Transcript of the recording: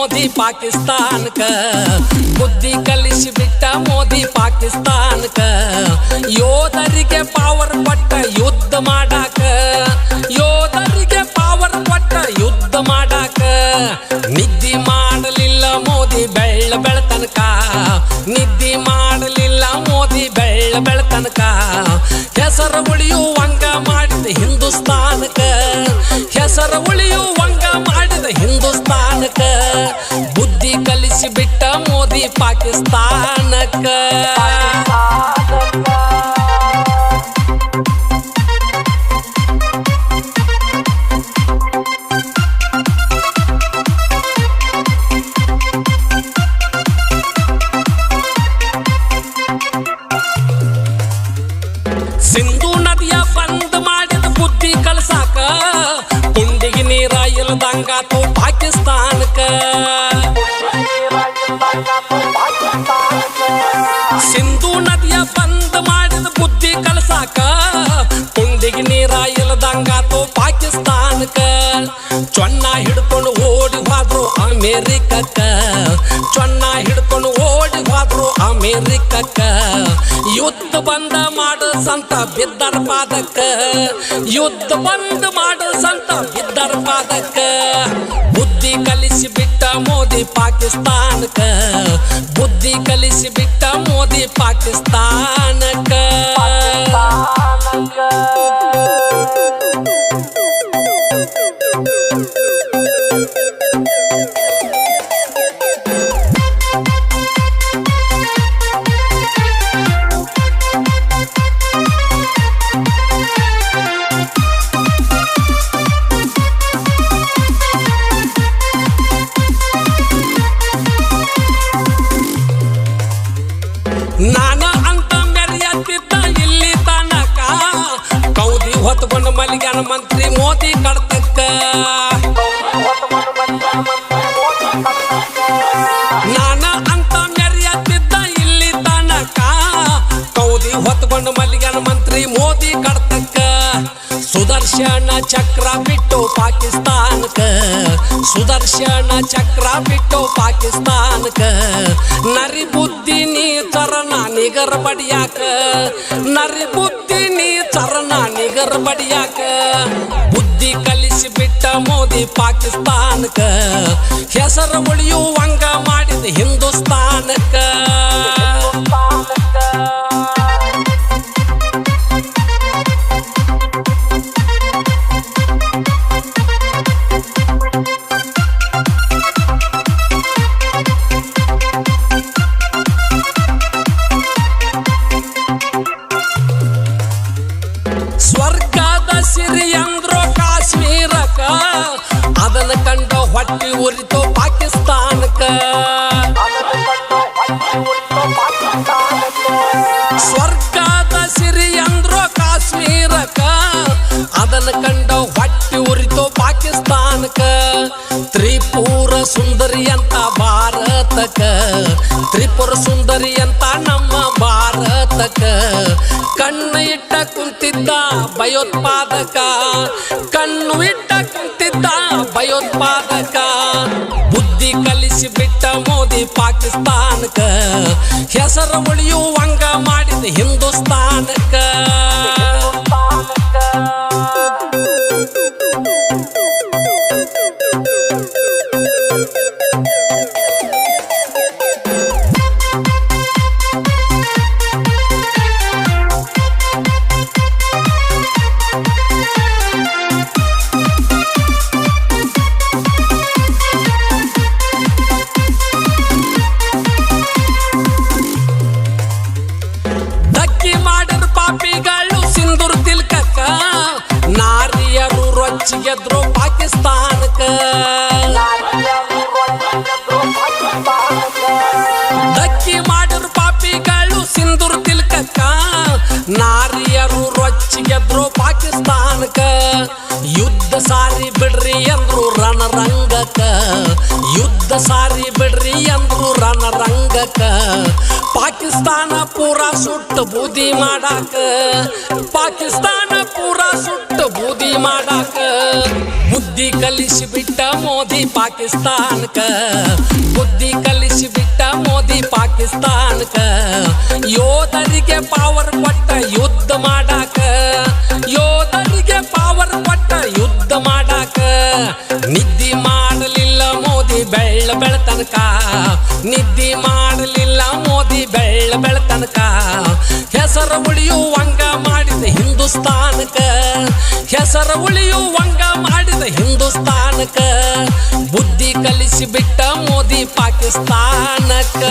ಮೋದಿ ಪಾಕಿಸ್ತಾನಕ. ಬುದ್ಧಿ ಕಲಿಸಿ ಬಿಟ್ಟ ಮೋದಿ ಪಾಕಿಸ್ತಾನಕ. ಯೋಧರಿಗೆ ಪಾವರ್ ಪಟ್ಟ ಯುದ್ಧ ಮಾಡಾಕ. ಯೋಧರಿಗೆ ಹಿಂದೂಸ್ತಾನಕ ಹೆಸರು ಉಳಿಯುವಂಗ ಮಾಡಿದ ಹಿಂದೂಸ್ತಾನಕ ಬುದ್ಧಿ ಕಲಿಸಿ ಬಿಟ್ಟ ಮೋದಿ ಪಾಕಿಸ್ತಾನಕ. ಇಲ್ದಂಗಾತು ಪಾಕಿಸ್ತಾನಕ ಸಿಂಧು ನದಿಯ ಬಂದ್ ಮಾಡಿದ ಬುದ್ಧಿ ಕಳ್ಸಾಕ ಕುಂಡಿಗೆ ನೀರ ಇಲ್ದಂಗಾತು ಪಾಕಿಸ್ತಾನಕ ಚೊನ್ನ ಹಿಡ್ಕೊಂಡು ಓಡಿ ಹೋದ್ರು ಅಮೇರಿಕಕ್ಕ. ಚೊನ್ನ ಹಿಡ್ಕೊಂಡು ಅಮೇರಿಕಕ್ಕ, ಯುದ್ಧ ಬಂದ ಮಾಡ ಸಂತ ಬಿದ್ದರ ಪಾದಕ್ಕ. ಯುದ್ಧ ಬಂದ ಮಾಡ ಸಂತ ಬಿದ್ದರ ಪಾದಕ್ಕ. ಬುದ್ಧಿ ಕಲಿಸಿ ಬಿಟ್ಟ ಮೋದಿ ಪಾಕಿಸ್ತಾನಕ ಬುದ್ಧಿ ಕಲಿಸಿ ಬಿಟ್ಟ ಮೋದಿ ಪಾಕಿಸ್ತಾನಕ ಮಂತ್ರಿ ಮೋದಿ ಕಡ್ತಕ್ಕ. ನಾನ ಅಂತ ಮೆರೆಯತ್ತಿದ್ದ ಇಲ್ಲಿ ತನಕ. ಕೌದಿ ಹೊತ್ಕೊಂಡು ಮಲ್ಲಿಗನ ಮಂತ್ರಿ ಮೋದಿ ಕಡ್ತಕ್ಕ. ಸುದರ್ಶನ ಚಕ್ರ ಬಿಟ್ಟು ಪಾಕಿಸ್ತಾನಕ. ಸುದರ್ಶನ ಚಕ್ರ ಬಿಟ್ಟು ಪಾಕಿಸ್ತಾನಕ. ನರಿ ಬುದ್ಧಿ ನೀ ತರ ನಾನಿಗರ ಬಡಿಯಾಕ ನರಿ ಬುದ್ಧಿ ನೀ ನಿಗರ್ ಬಡಿಯಾಕ ಬುದ್ಧಿ ಕಲಿಸಿ ಬಿಟ್ಟ ಮೋದಿ ಪಾಕಿಸ್ತಾನಕ ಹೆಸರು ಉಳಿಯುವಂಗ ಅದನ್ನ ಕಂಡ ಹೊಟ್ಟಿ ಉರಿತು ಪಾಕಿಸ್ತಾನಕ ಸ್ವರ್ಗದ ಸಿರಿ ಅಂದ್ರು ಕಾಶ್ಮೀರಕ ಅದನ್ನ ಕಂಡ ಹೊಟ್ಟಿ ಉರಿತು ಪಾಕಿಸ್ತಾನಕ ತ್ರಿಪುರ ಸುಂದರಿ ಅಂತ ಭಾರತಕ ತ್ರಿಪುರ ಸುಂದರಿ ಅಂತ ನಮ್ಮ ಭಾರತಕ ಕಣ್ಣು ಇಟ್ಟ ಕುಂತಿದ್ದ ಭಯೋತ್ಪಾದಕ. ಕಣ್ಣು ಇಟ್ಟ ಕುಂತಿದ್ದ ಭಯೋತ್ಪಾದಕ ಬುದ್ಧಿ ಕಲಿಸಿ ಬಿಟ್ಟ ಮೋದಿ ಪಾಕಿಸ್ತಾನಕ ಹೆಸರು ಉಳಿಯುವಂಗ ಮಾಡಿದ ಹಿಂದೂಸ್ತಾನಕ ಪಾಕಿಸ್ತಾನಕ್ಕ ಯುದ್ಧ ಸಾರಿ ಬಿಡ್ರಿ ಅಂದ್ರು ರಣರಂಗಕ. ಯುದ್ಧ ಸಾರಿ ಬಿಡ್ರಿ ಅಂದ್ರು ರಣರಂಗಕ. ಪಾಕಿಸ್ತಾನ ಪೂರ ಸುಟ್ಟು ಬೂದಿ ಮಾಡಾಕ. ಪಾಕಿಸ್ತಾನ ಪೂರ ಸುಟ್ಟು ಬೂದಿ ಮಾಡಾಕ. ಬುದ್ಧಿ ಕಲಿಸಿ ಬಿಟ್ಟ ಮೋದಿ ಪಾಕಿಸ್ತಾನಕ. ಬುದ್ಧಿ ಕಲಿಸಿ ಬಿಟ್ಟ ಮೋದಿ ಪಾಕಿಸ್ತಾನಕ. ಯೋಧರಿಗೆ ಪಾವರ್ ಕೊಟ್ಟ ಯುದ್ಧ ಮಾಡಾಕ ನಿದ್ದಿ ಮಾಡಲಿಲ್ಲ, ಮೋದಿ ಬೆಳ್ಳ ಬೆಳತನಕ ಹೆಸರು ಉಳಿಯುವಂಗ ಮಾಡಿದ ಹಿಂದೂಸ್ತಾನಕ. ಹೆಸರು ಉಳಿಯುವಂಗ ಮಾಡಿದ ಹಿಂದೂಸ್ತಾನಕ. ಬುದ್ಧಿ ಕಲಿಸಿ ಬಿಟ್ಟ ಮೋದಿ ಪಾಕಿಸ್ತಾನಕ.